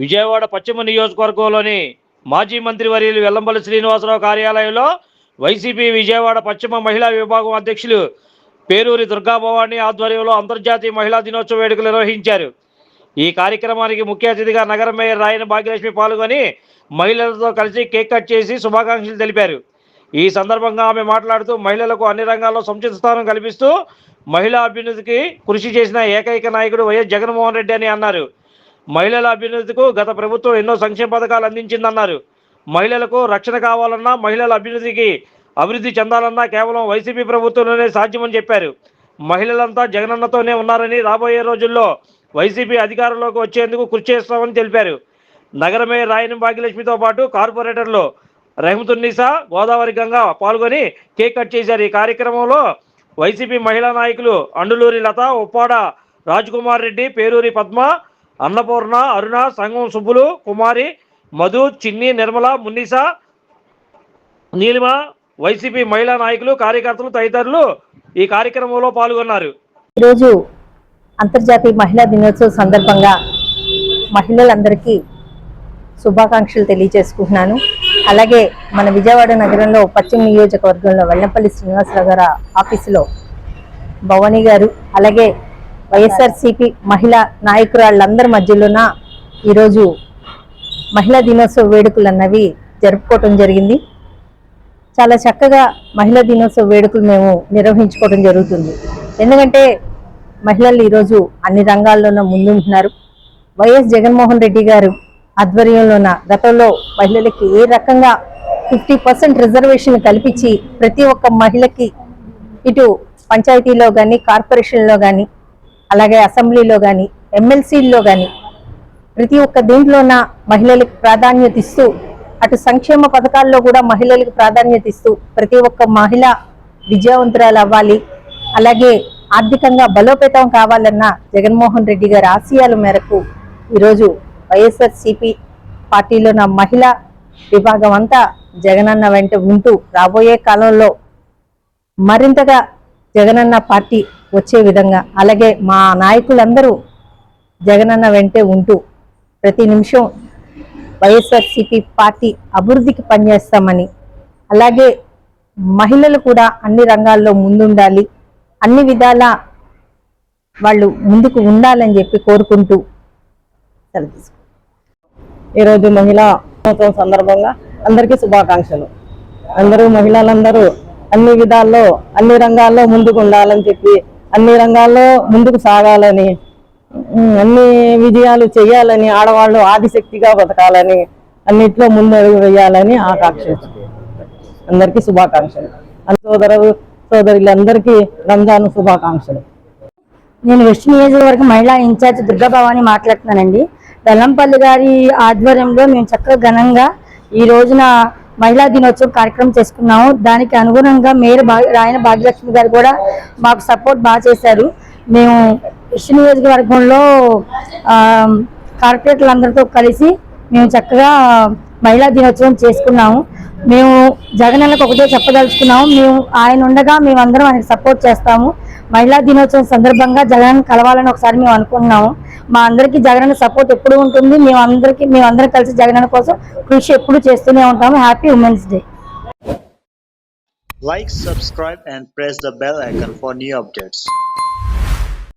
విజయవాడ పశ్చిమ నియోజకవర్గంలోని మాజీ మంత్రి వర్యులు వెల్లంపల్లి శ్రీనివాసరావు కార్యాలయంలో వైసీపీ విజయవాడ పశ్చిమ మహిళా విభాగం అధ్యక్షులు పేరూరి దుర్గాభవాని ఆధ్వర్యంలో అంతర్జాతీయ మహిళా దినోత్సవ వేడుకలు నిర్వహించారు. ఈ కార్యక్రమానికి ముఖ్య అతిథిగా నగర మేయర్ రాయన భాగ్యలక్ష్మి పాల్గొని మహిళలతో కలిసి కేక్ కట్ చేసి శుభాకాంక్షలు తెలిపారు. ఈ సందర్భంగా ఆమె మాట్లాడుతూ మహిళలకు అన్ని రంగాల్లో సముచిత స్థానం కల్పిస్తూ మహిళా అభ్యున్నతికి కృషి చేసిన ఏకైక నాయకుడు వైఎస్ జగన్మోహన్ రెడ్డి అని అన్నారు. మహిళల అభ్యున్నతికు గత ప్రభుత్వం ఎన్నో సంక్షేమ పథకాలు అందించిందన్నారు. మహిళలకు రక్షణ కావాలన్నా మహిళల అభ్యున్నతికి అభివృద్ధి చెందాలన్నా కేవలం వైసీపీ ప్రభుత్వంలోనే సాధ్యమని చెప్పారు. మహిళలంతా జగనన్నతోనే ఉన్నారని రాబోయే రోజుల్లో వైసీపీ అధికారంలోకి వచ్చేందుకు కృషి చేస్తామని తెలిపారు. నగర మేయర్ రాయని భాగ్యలక్ష్మితో పాటు కార్పొరేటర్లు రహమతున్నీసా గోదావరి గంగా పాల్గొని కేక్ కట్ చేశారు. ఈ కార్యక్రమంలో వైసీపీ మహిళా నాయకులు అండులూరి లత ఉప్పాడ రాజ్కుమార్ రెడ్డి పేరూరి పద్మ అన్నపూర్ణ అరుణ సంగం సుబ్బులు కుమారి మధు చిన్ని నిర్మల మున్నీస నీలిమ వైసీపీ మహిళా నాయకులు కార్యకర్తలు తదితరులు ఈ కార్యక్రమంలో పాల్గొన్నారు. ఈరోజు అంతర్జాతీయ మహిళా దినోత్సవం సందర్భంగా మహిళలందరికీ శుభాకాంక్షలు తెలియజేసుకుంటున్నాను. అలాగే మన విజయవాడ నగరంలో పశ్చిమ నియోజకవర్గంలో వెల్లంపల్లి శ్రీనివాసరావు గారి ఆఫీసులో భవానీ గారు అలాగే వైఎస్ఆర్సిపి మహిళా నాయకురాళ్ళందరి మధ్యలోన ఈరోజు మహిళా దినోత్సవ వేడుకలు అన్నవి జరుపుకోవటం జరిగింది. చాలా చక్కగా మహిళా దినోత్సవ వేడుకలు మేము నిర్వహించుకోవడం జరుగుతుంది. ఎందుకంటే మహిళలు ఈరోజు అన్ని రంగాల్లోనూ ముందుంటున్నారు. వైఎస్ జగన్మోహన్ రెడ్డి గారు ఆధ్వర్యంలోన గతంలో మహిళలకి ఏ రకంగా ఫిఫ్టీ పర్సెంట్ రిజర్వేషన్ కల్పించి ప్రతి ఒక్క మహిళకి ఇటు పంచాయతీలో కానీ కార్పొరేషన్లో కానీ అలాగే అసెంబ్లీలో కానీ ఎమ్మెల్సీల్లో కానీ ప్రతి ఒక్క దీంట్లోన మహిళలకు ప్రాధాన్యత ఇస్తూ అటు సంక్షేమ పథకాల్లో కూడా మహిళలకు ప్రాధాన్యత ఇస్తూ ప్రతి ఒక్క మహిళ విజయవంతురాలు అవ్వాలి. అలాగే ఆర్థికంగా బలోపేతం కావాలన్న జగన్మోహన్ రెడ్డి గారి ఆశయాల మేరకు ఈరోజు వైఎస్ఆర్సిపి పార్టీలోన పార్టీలో నా మహిళా విభాగం అంతా జగనన్న వెంట ఉంటూ రాబోయే కాలంలో మరింతగా జగనన్న పార్టీ వచ్చే విధంగా. అలాగే మా నాయకులందరూ జగనన్న వెంటే ఉంటూ ప్రతి నిమిషం వైఎస్ఆర్సిపి పార్టీ అభివృద్ధికి పనిచేస్తామని అలాగే మహిళలు కూడా అన్ని రంగాల్లో ముందుండాలి అన్ని విధాల వాళ్ళు ముందుకు ఉండాలని చెప్పి కోరుకుంటూ సెలవు ఈరోజు మహిళా దినోత్సవం సందర్భంగా అందరికీ శుభాకాంక్షలు. అందరూ మహిళలందరూ అన్ని విధాల్లో అన్ని రంగాల్లో ముందుకు ఉండాలని చెప్పి అన్ని రంగాల్లో ముందుకు సాగాలని అన్ని విజయాలు చేయాలని ఆడవాళ్ళు ఆదిశక్తిగా బతకాలని అన్నిట్లో ముందడుగు వేయాలని ఆకాంక్ష అందరికీ శుభాకాంక్షలు. సోదరు సోదరులందరికీ రంజాన్ శుభాకాంక్షలు. నేను వెస్ట్ నియోజకవర్గం మహిళా ఇన్ఛార్జ్ దుర్గాభవాని మాట్లాడుతున్నానండి. వెల్లంపల్లి గారి ఆధ్వర్యంలో మేము చక్కగా ఘనంగా ఈ రోజున మహిళా దినోత్సవం కార్యక్రమం చేసుకున్నాము. దానికి అనుగుణంగా మేయర్ రాయన భాగ్యలక్ష్మి గారు కూడా మాకు సపోర్ట్ బాగా చేశారు. మేము వెస్ట్ నియోజకవర్గంలో కార్పొరేటర్లందరితో కలిసి మేము చక్కగా మహిళా దినోత్సవం చేసుకున్నాము. మేము జగనన్నకు ఒకటే చెప్పదలుచుకున్నాము. మేము ఆయన ఉండగా మేమందరం ఆయనకు సపోర్ట్ చేస్తాము. మహిళా దినోత్సవం సందర్భంగా జగన్ కలవాలని ఒకసారి మేము అనుకుంటున్నాము మా అందరికీ జగన్ సపోర్ట్ ఎప్పుడు ఉంటుంది. మేము అందరికీ మేమందరం కలిసి జగన్ కోసం కృషి ఎప్పుడు చేస్తూనే ఉంటాము. Happy women's day like subscribe and press the bell icon for new updates